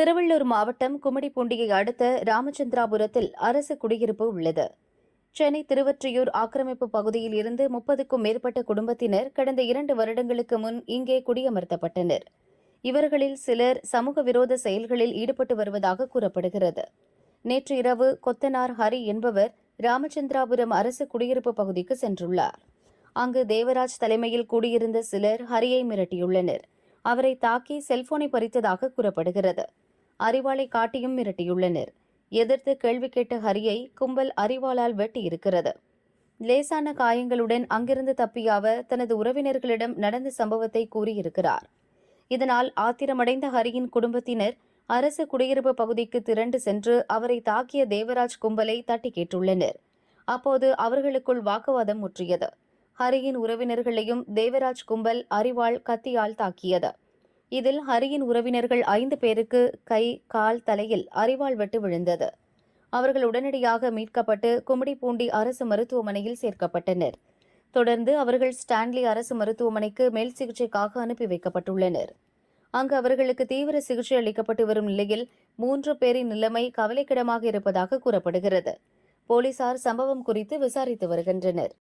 திருவள்ளூர் மாவட்டம் கும்மிடிப்பூண்டியை அடுத்த ராமச்சந்திராபுரத்தில் அரசு குடியிருப்பு உள்ளது. சென்னை திருவற்றியூர் ஆக்கிரமிப்பு பகுதியில் இருந்து முப்பதுக்கும் மேற்பட்ட குடும்பத்தினர் கடந்த இரண்டு வருடங்களுக்கு முன் இங்கே குடியமர்த்தப்பட்டனர். இவர்களில் சிலர் சமூக விரோத செயல்களில் ஈடுபட்டு வருவதாக கூறப்படுகிறது. நேற்று இரவு கொத்தனார் ஹரி என்பவர் ராமச்சந்திராபுரம் அரசு குடியிருப்பு பகுதிக்கு சென்றுள்ளார். அங்கு தேவராஜ் தலைமையில் கூடியிருந்த சிலர் ஹரியை மிரட்டியுள்ளனர். அவரை தாக்கி செல்போனை பறித்ததாக கூறப்படுகிறது. அறிவாளை காட்டியும் மிரட்டியுள்ளனர். எதிர்த்து கேள்வி கேட்ட ஹரியை கும்பல் அறிவாளால் வெட்டியிருக்கிறது. லேசான காயங்களுடன் அங்கிருந்து தப்பிய அவர் தனது உறவினர்களிடம் நடந்த சம்பவத்தை கூறியிருக்கிறார். இதனால் ஆத்திரமடைந்த ஹரியின் குடும்பத்தினர் அரசு குடியிருப்பு பகுதிக்கு திரண்டு சென்று அவரை தாக்கிய தேவராஜ் கும்பலை தட்டி கேட்டுள்ளனர். அப்போது அவர்களுக்குள் வாக்குவாதம் முற்றியது. ஹரியின் உறவினர்களையும் தேவராஜ் கும்பல் அறிவாள் கத்தியால் தாக்கியது. இதில் ஹரியின் உறவினர்கள் ஐந்து பேருக்கு கை கால் தலையில் அரிவாள் வெட்டு விழுந்தது. அவர்கள் உடனடியாக மீட்கப்பட்டு கும்மிடிப்பூண்டி அரசு மருத்துவமனையில் சேர்க்கப்பட்டனர். தொடர்ந்து அவர்கள் ஸ்டான்லி அரசு மருத்துவமனைக்கு மேல் சிகிச்சைக்காக அனுப்பி வைக்கப்பட்டுள்ளனர். அங்கு அவர்களுக்கு தீவிர சிகிச்சை அளிக்கப்பட்டு வரும் நிலையில் மூன்று பேரின் நிலைமை கவலைக்கிடமாக இருப்பதாக கூறப்படுகிறது. போலீசார் சம்பவம் குறித்து விசாரித்து வருகின்றனர்.